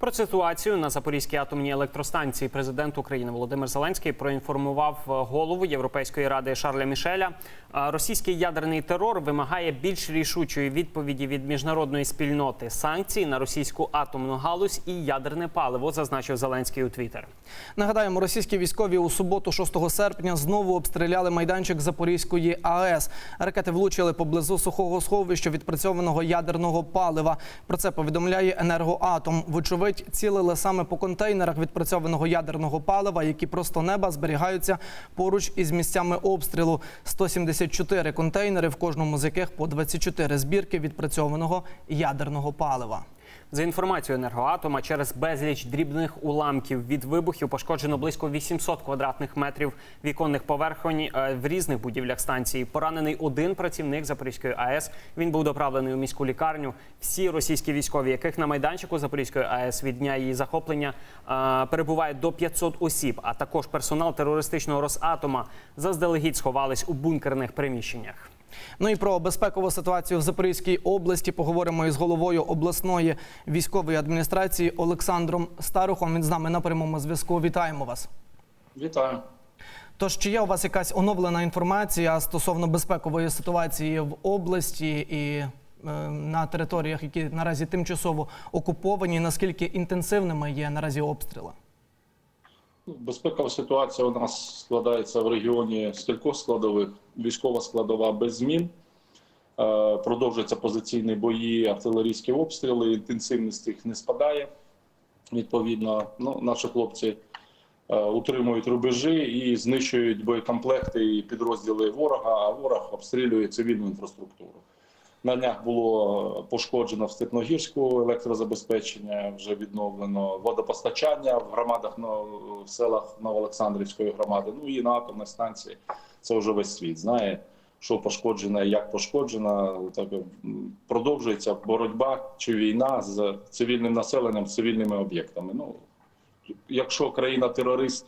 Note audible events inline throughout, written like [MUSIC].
Про ситуацію на Запорізькій атомній електростанції президент України Володимир Зеленський проінформував е, голову Європейської ради Шарля Мішеля. Е, Російський ядерний терор вимагає більш рішучої відповіді від міжнародної спільноти санкцій на російську атомну галузь і ядерне паливо, зазначив Зеленський у Твіттер. Нагадаємо, російські військові у суботу, 6 серпня, знову обстріляли майданчик Запорізької АЕС. Ракети влучили поблизу сухого сховища відпрацьованого ядерного палива. Про це повідомляє енергоатом. Вочевидь, цілили саме по контейнерах відпрацьованого ядерного палива, які просто неба зберігаються поруч із місцями обстрілу. 174 контейнери, в кожному з яких по 24 збірки відпрацьованого ядерного палива. За інформацією енергоатома, через безліч дрібних уламків від вибухів пошкоджено близько 800 квадратних метрів віконних поверхонь е, в різних будівлях станції. Поранений один працівник Запорізької АЕС. Він був доправлений у міську лікарню. Всі російські військові, яких на майданчику Запорізької АЕС від дня її захоплення е, перебувають до 500 осіб, а також персонал терористичного Росатома заздалегідь сховались у бункерних приміщеннях. Ну і про безпекову ситуацію в Запорізькій області поговоримо із головою обласної військової адміністрації Олександром Старухом. Він з нами на прямому зв'язку. Вітаємо вас. Вітаю. Тож, чи є у вас якась оновлена інформація стосовно безпекової ситуації в області і е, на територіях, які наразі тимчасово окуповані? Наскільки інтенсивними є наразі обстріли? Безпекова ситуація у нас складається в регіоні з кількох складових. Військова складова без змін. Е, Продовжуються позиційні бої, артилерійські обстріли. Інтенсивність їх не спадає. Відповідно, ну, наші хлопці е, утримують рубежі і знищують боєкомплекти і підрозділи ворога, а ворог обстрілює цивільну інфраструктуру. На днях було пошкоджено в Степногірську електрозабезпечення, вже відновлено водопостачання в громадах ну, в селах Новоолександрівської громади. Ну і на атомній станції це вже весь світ знає, що пошкоджено, і як пошкоджено. Так продовжується боротьба чи війна з цивільним населенням, з цивільними об'єктами. Ну якщо країна терорист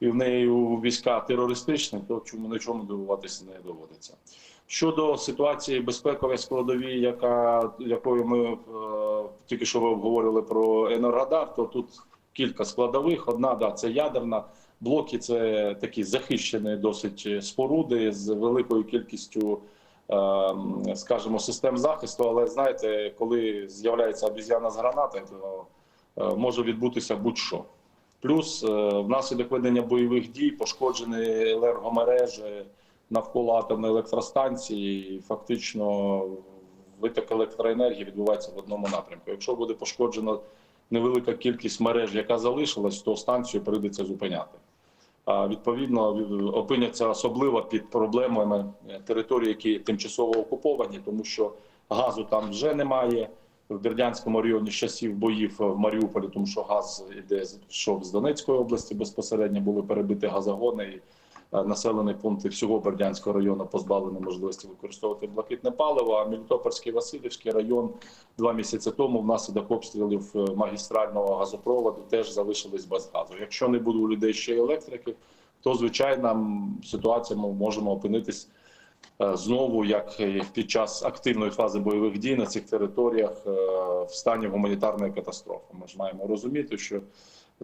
і в неї війська терористичні, то чому нічому дивуватися не доводиться. Щодо ситуації безпекової складовій, яка якою ми е, тільки що ви обговорили про Енергодар, то тут кілька складових. Одна да це ядерна. Блоки це такі захищені досить споруди з великою кількістю, е, скажімо, систем захисту. Але знаєте, коли з'являється обіз'яна з гранати, то е, може відбутися будь-що. Плюс е, внаслідок ведення бойових дій пошкоджені енергомережі навколо атомної електростанції. Фактично виток електроенергії відбувається в одному напрямку. Якщо буде пошкоджена невелика кількість мереж, яка залишилась, то станцію прийдеться зупиняти. А відповідно опиняться особливо під проблемами е, території, які тимчасово окуповані, тому що газу там вже немає. В Бердянському районі з часів боїв в Маріуполі, тому що газ іде йшов з Донецької області безпосередньо були перебиті газогони. І е, населені пункти всього Бердянського району позбавлені можливості використовувати блакитне паливо. А Мелітопольський Васильівський район два місяці тому внаслідок обстрілів е, магістрального газопроводу теж залишились без газу. Якщо не буде у людей ще електрики, то звичайно ситуація ми можемо опинитись е, знову, як під час активної фази бойових дій на цих територіях е, в стані гуманітарної катастрофи. Ми ж маємо розуміти, що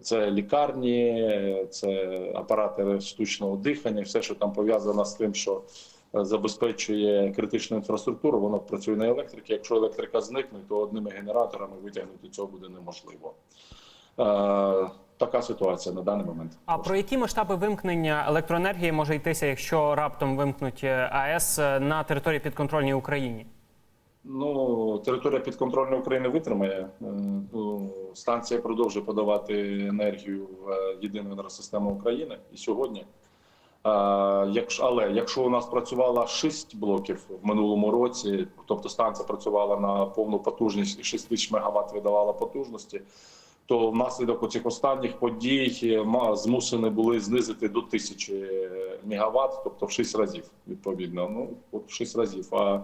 це лікарні, це апарати штучного дихання, все, що там пов'язано з тим, що е, забезпечує критичну інфраструктуру, воно працює на електриці. Якщо електрика зникне, то одними генераторами витягнути цього буде неможливо. Е, Така ситуація на даний момент. А про які масштаби вимкнення електроенергії може йтися, якщо раптом вимкнуть е, АЕС е, на території підконтрольній Україні? Ну, територія підконтрольної України витримає. Станція продовжує подавати енергію в єдину енергосистему України і сьогодні. Але якщо у нас працювало 6 блоків в минулому році, тобто станція працювала на повну потужність і 6 тисяч мегаватт видавала потужності, то внаслідок оцих останніх подій е, змусені були знизити до 1000 мегаватт, тобто в 6 разів відповідно. Ну от в 6 разів. А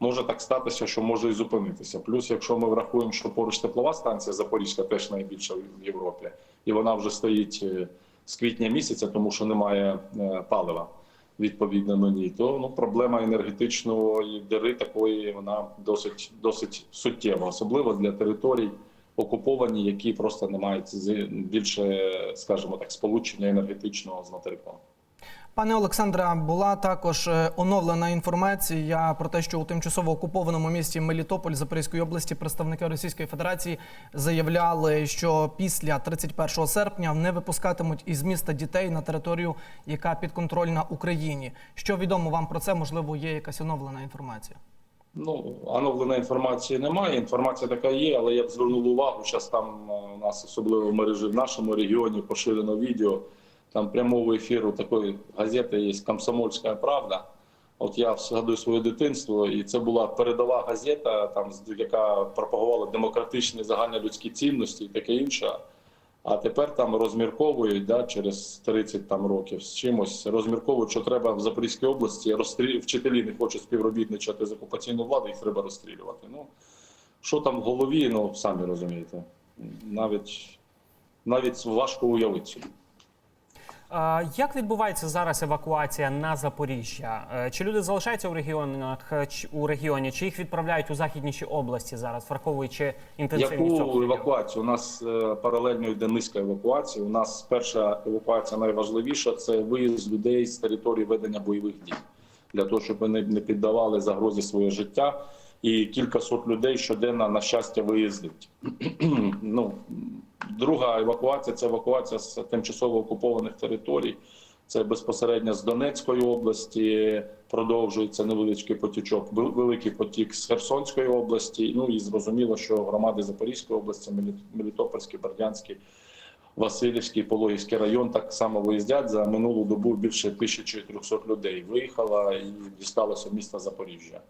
може так статися, що може і зупинитися. Плюс, якщо ми врахуємо, що поруч теплова станція Запорізька теж найбільша в Європі, і вона вже стоїть е, з квітня місяця, тому що немає е, палива відповідно на ній, то ну проблема енергетичної дири такої вона досить досить суттєва, особливо для територій, окуповані, які просто не мають більше, скажімо так, сполучення енергетичного з материком. Пане Олександре, була також е, оновлена інформація про те, що у тимчасово окупованому місті Мелітополь Запорізької області представники Російської Федерації заявляли, що після 31 серпня не випускатимуть із міста дітей на територію, яка підконтрольна Україні. Що відомо вам про це? Можливо, є якась оновлена інформація. Ну, оновленої інформації немає. Інформація така є, але я б звернув увагу. Зараз там е, у нас особливо в мережі в нашому регіоні поширено відео. Там прямого ефіру такої газети є Комсомольська правда. От я згадую своє дитинство, і це була передова газета, там яка пропагувала демократичні загальнолюдські цінності і таке інше. А тепер там розмірковують да, через 30 там років з чимось, розмірковують, що треба в Запорізькій області розстріл... Вчителі не хочуть співробітничати з окупаційною владою, їх треба розстрілювати. Ну що там в голові, ну самі розумієте. Навіть навіть важко уявити Як відбувається зараз евакуація на Запоріжжя? Е, Чи люди залишаються у регіонах у регіоні, чи їх відправляють у західніші області зараз, враховуючи інтенсивність цього евакуацію? У нас е, паралельно йде низка евакуацій. У нас перша евакуація найважливіша це виїзд людей з території ведення бойових дій для того, щоб вони не піддавали загрозі своє життя. І кілька сот людей щоденно, на щастя, виїздить. [CLEARS THROAT] ну, друга евакуація це евакуація з тимчасово окупованих територій. Це безпосередньо з Донецької області продовжується невеличкий потічок, великий потік з Херсонської області. Ну і зрозуміло, що громади Запорізької області, Мелітопольський, Бердянський, Васильівський, Пологівський район так само виїздять. За минулу добу більше 1300 людей виїхало і дісталося міста Запоріжжя.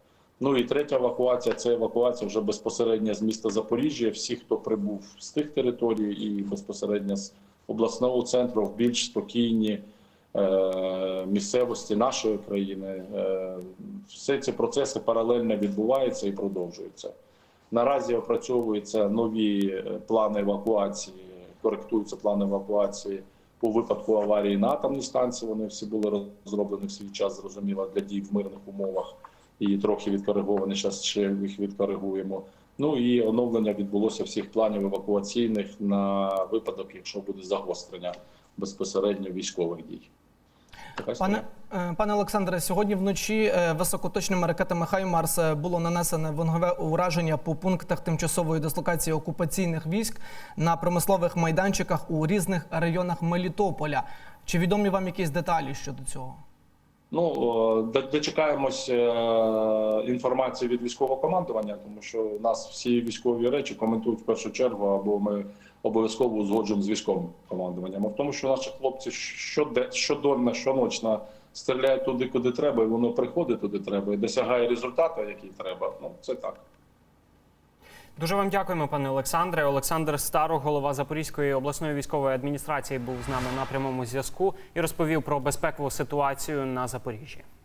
Ну і третя евакуація це евакуація вже безпосередньо з міста Запоріжжя. Всі, хто прибув з тих територій, і безпосередньо з обласного центру в більш спокійні е, місцевості нашої країни. Е, Всі ці процеси паралельно відбуваються і продовжуються. Наразі опрацьовуються нові е, плани евакуації, коректуються плани евакуації у випадку аварії на атомній станції. Вони всі були розроблені в свій час, зрозуміло, для дій в мирних умовах і трохи відкориговані. Зараз ще їх відкоригуємо. Ну і оновлення відбулося всіх планів евакуаційних на випадок, якщо буде загострення безпосередньо військових дій. Пане, е, пане Олександре, сьогодні вночі е, високоточними ракетами Хаймарс е, було нанесене вогневе ураження по пунктах тимчасової дислокації окупаційних військ на промислових майданчиках у різних районах Мелітополя. Чи відомі вам якісь деталі щодо цього? Ну до- дочекаємось е, інформації від військового командування, тому що у нас всі військові речі коментують в першу чергу, або ми обов'язково узгоджуємо з військовим командуванням. А в тому, що наші хлопці щоде, щоденно, щоночно стріляють туди, куди треба, і воно приходить туди треба, і досягає результату, який треба. Ну це так. Дуже вам дякуємо, пане Олександре. Олександр Старо, голова Запорізької обласної військової адміністрації, був з нами на прямому зв'язку і розповів про безпекову ситуацію на Запоріжжі.